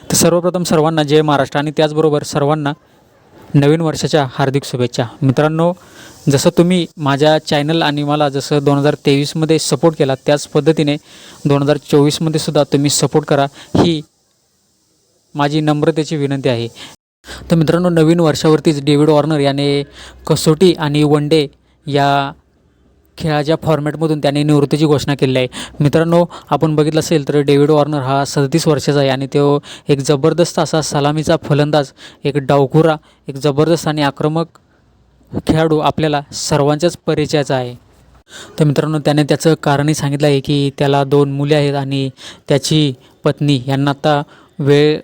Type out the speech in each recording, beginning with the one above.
तर सर्वप्रथम सर्वांना जय महाराष्ट्र आणि त्याचबरोबर सर्वांना नवीन वर्षाच्या हार्दिक शुभेच्छा. मित्रांनो जसं तुम्ही माझ्या चॅनल आणि मला जसं दोन हजार तेवीसमध्ये सपोर्ट केला त्याच पद्धतीने दोन हजार चोवीसमध्ये सुद्धा तुम्ही सपोर्ट करा ही माझी नम्रतेची विनंती आहे. तर मित्रांनो नवीन वर्षावरतीच डेव्हिड वॉर्नर याने कसोटी आणि वन डे या खेळाच्या फॉर्मॅटमधून त्याने निवृत्तीची घोषणा केली आहे. मित्रांनो आपण बघितलं असेल तर डेव्हिड वॉर्नर हा सदतीस वर्षाचा आहे आणि तो एक जबरदस्त असा सलामीचा फलंदाज एक डावखुरा एक जबरदस्त आणि आक्रमक खेळाडू आपल्याला सर्वांच्याच परिचयाचा आहे. तर मित्रांनो त्याने त्याचं कारणही सांगितलं आहे की त्याला दोन मुले आहेत आणि त्याची पत्नी यांना आता वेळ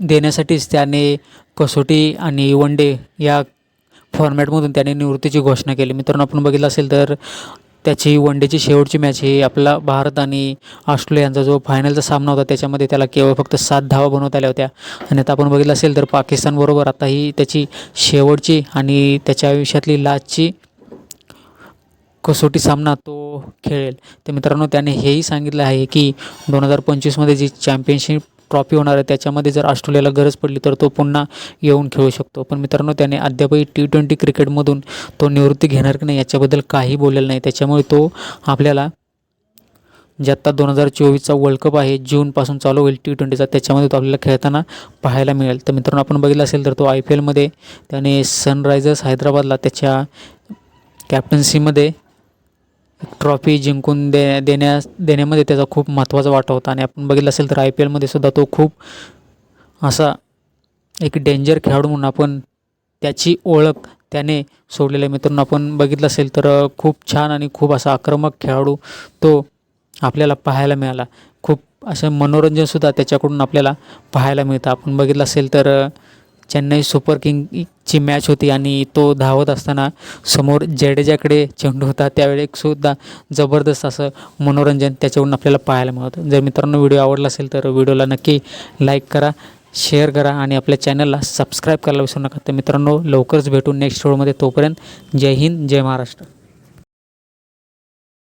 देण्यासाठीच त्याने कसोटी आणि वन डे या फॉर्मॅटमधून त्याने निवृत्तीची घोषणा केली. मित्रांनो आपण बघितलं असेल तर त्याची वन डेची शेवटची मॅच ही आपला भारत आणि ऑस्ट्रेलिया यांचा जो फायनलचा सामना होता त्याच्यामध्ये त्याला केवळ फक्त सात धावा बनवता आल्या होत्या. आणि आता आपण बघितलं असेल तर पाकिस्तानबरोबर आता ही त्याची शेवटची आणि त्याच्या आयुष्यातली लाचची कसोटी सामना तो खेळेल. तर मित्रांनो त्याने हेही सांगितलं आहे की दोन हजार पंचवीसमध्ये जी चॅम्पियनशिप ट्रॉफी होणार आहे त्याच्यामध्ये जर ऑस्ट्रेलियाला गरज पडली तर तो पुन्हा येऊन खेळू शकतो. पण मित्रांनो त्याने अद्यापही टी ट्वेंटी क्रिकेटमधून तो निवृत्ती घेणार की नाही याच्याबद्दल काही बोललेलं नाही. त्याच्यामुळे तो आपल्याला जे आत्ता दोन हजार चोवीसचा वर्ल्ड कप आहे जूनपासून चालू होईल टी ट्वेंटीचा त्याच्यामध्ये तो आपल्याला खेळताना पाहायला मिळेल. तर मित्रांनो आपण बघितलं असेल तर तो आय पी एलमध्ये त्याने सनरायझर्स हैदराबादला त्याच्या कॅप्टन्सीमध्ये ट्रॉफी जिंकून दे देण्यास देण्यामध्ये त्याचा खूप महत्त्वाचा वाटा होता. आणि आपण बघितलं असेल तर आय पी एलमध्ये सुद्धा तो खूप असा एक डेंजर खेळाडू म्हणून आपण त्याची ओळख त्याने सोडलेल्या मित्रांनो आपण बघितलं असेल तर खूप छान आणि खूप असा आक्रमक खेळाडू तो आपल्याला पाहायला मिळाला. खूप असं मनोरंजनसुद्धा त्याच्याकडून आपल्याला पाहायला मिळतं. आपण बघितलं असेल तर चेन्नई सुपर किंगची मॅच होती आणि तो धावत असताना समोर जडेजाकडे चेंडू होता. त्यावेळी सुद्धा जबरदस्त असं मनोरंजन त्याच्याकडून आपल्याला पाहायला मिळतं जर मित्रांनो व्हिडिओ आवडला असेल तर व्हिडिओला नक्की लाईक करा शेअर करा आणि आपल्या चॅनलला सबस्क्राईब करायला विसरू नका. तर मित्रांनो लवकरच भेटू नेक्स्ट व्हिडिओमध्ये तोपर्यंत जय हिंद जय महाराष्ट्र.